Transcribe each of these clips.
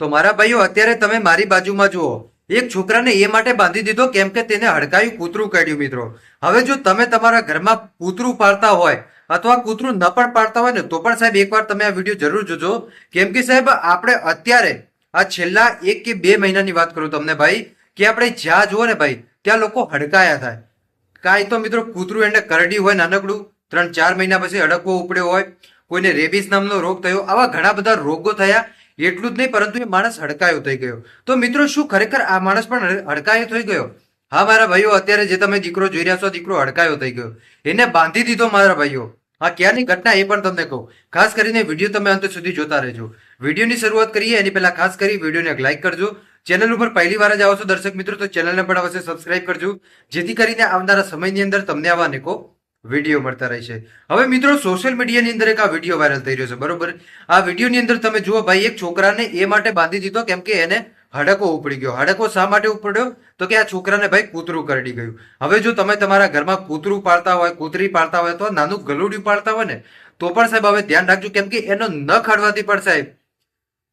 તો મારા ભાઈઓ, અત્યારે તમે મારી બાજુમાં જુઓ. એક છોકરાને એ માટે બાંધી દીધો કેમ કે તેને હડકાયું કૂતરું કાઢ્યું મિત્રો. હવે જો તમે તમારા ઘરમાં કૂતરું પાળતા હોય અથવા કૂતરું ન પણ પાળતા હોય ને, તો પણ સાહેબ એકવાર તમે આ વીડિયો જરૂર જોજો. કેમ કે સાહેબ, આપણે અત્યારે, આ છેલ્લા એક કે બે મહિનાની વાત કરું તમને ભાઈ, કે આપણે જ્યાં જુઓ ને ભાઈ, ત્યાં લોકો હડકાયા થાય. કાંઈ તો મિત્રો કૂતરું એને કરડ્યું હોય નાનકડું, ત્રણ ચાર મહિના પછી હડકવો ઉપડ્યો હોય, કોઈને રેબિસ નામનો રોગ થયો, આવા ઘણા બધા રોગો થયા એટલું જ નહીં, પરંતુ એ માણસ હડકાયો થઈ ગયો. તો મિત્રો, શું ખરેખર આ માણસ પણ હડકાયો થઈ ગયો? હા, મારા ભાઈઓ, અત્યારે જે તમે દીકરો જોઈ રહ્યા છો, દીકરો હડકાયો થઈ ગયો. એને બાંધી દીધો મારા ભાઈઓ. આ ક્યાંની ઘટના એ પણ તમને કહું. ખાસ કરીને વીડિયો તમે અંત સુધી જોતા રહેજો. વિડીયોની શરૂઆત કરીએ, એની પહેલા ખાસ કરી વિડીયોને એક લાઇક કરજો. ચેનલ ઉપર પહેલી વાર જ આવો છો દર્શક મિત્રો, તો ચેનલને પણ અવશ્ય સબસ્ક્રાઇબ કરજો. જેથી કરીને આવનારા સમયની અંદર તમને આવા અનેકો વીડિયો મળતા રહેશે હવે મિત્રો સોશિયલ મીડિયાની અંદર એક આ વીડિયો વાયરલ થઈ રહ્યો છે, બરોબર? આ વિડીયોની અંદર તમે જુઓ, ભાઈ, એક છોકરાને એ માટે બાંધી દીધો, કેમ કે એને હડકો ઉપડી ગયો. હડકો શા માટે ઉપડ્યો? તો કે આ છોકરાને, ભાઈ, કૂતરું કરડી ગયું. હવે જો તમે તમારા ઘરમાં કૂતરું પાળતા હોય, કૂતરી પાળતા હોય તો નાનું ગલુડિયું પાળતા હોય ને, તો પણ સાહેબ હવે ધ્યાન રાખજો, કેમ કે એનો ન હડવાથી પણ સાહેબ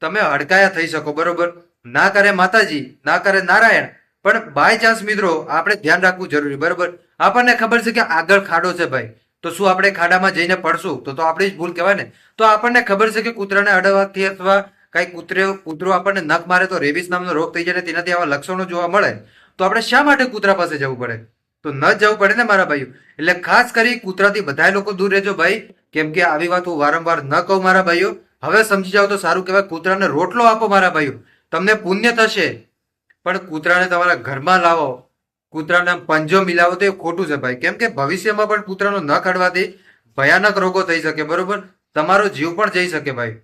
તમે હડકાયા થઈ શકો, બરોબર? ના કરે માતાજી, ના કરે નારાયણ પણ બાય ચાન્સ મિત્રો, આપણે ધ્યાન રાખવું જરૂરી, બરોબર? આપણને ખબર છે કે આગળ ખાડો છે ભાઈ. તો શું આપણે ખાડામાં જઈને પડશું? તો તો આપણી જ ભૂલ કહેવાય ને. તો આપણને ખબર છે કે કૂતરાને અડવાથી અથવા કઈ કૂતરો કૂતરો આપણને નખ મારે તો રેબિસ નામનો રોગ થઈ જાય તેનાથી આવા લક્ષણો જોવા મળે. તો આપણે શા માટે કૂતરા પાસે જવું પડે? તો ન જવું પડે ને મારા ભાઈઓ. એટલે ખાસ કરી કૂતરાથી બધા લોકો દૂર રહેજો ભાઈ. કેમ કે આવી વાત હું વારંવાર ન કહું મારા ભાઈઓ. હવે સમજી જાઓ તો સારું કહેવાય, કૂતરાને રોટલો આપો મારા ભાઈઓ. તમને પુણ્ય થશે. પણ કૂતરાને તમારા ઘરમાં લાવો. કૂતરાને પંજો મિલાવો તો એ ખોટું છે ભાઈ. કેમ કે ભવિષ્યમાં પણ કૂતરાનો ન કાઢવાથી ભયાનક રોગો થઈ શકે, બરોબર? તમારો જીવ પણ જઈ શકે ભાઈ.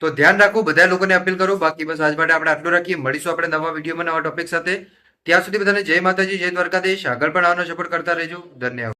તો ધ્યાન રાખવું બધા લોકોને અપીલ કરું. બાકી બસ આજ માટે આપણે આટલું રાખીએ. મળીશું આપણે નવા વિડીયોમાં નવા ટોપિક સાથે. ત્યાં સુધી બધાને જય માતાજી, જય દ્વારકાધીશ. આગળ પણ આવવાનો સપોર્ટ કરતા રહેજો. ધન્યવાદ.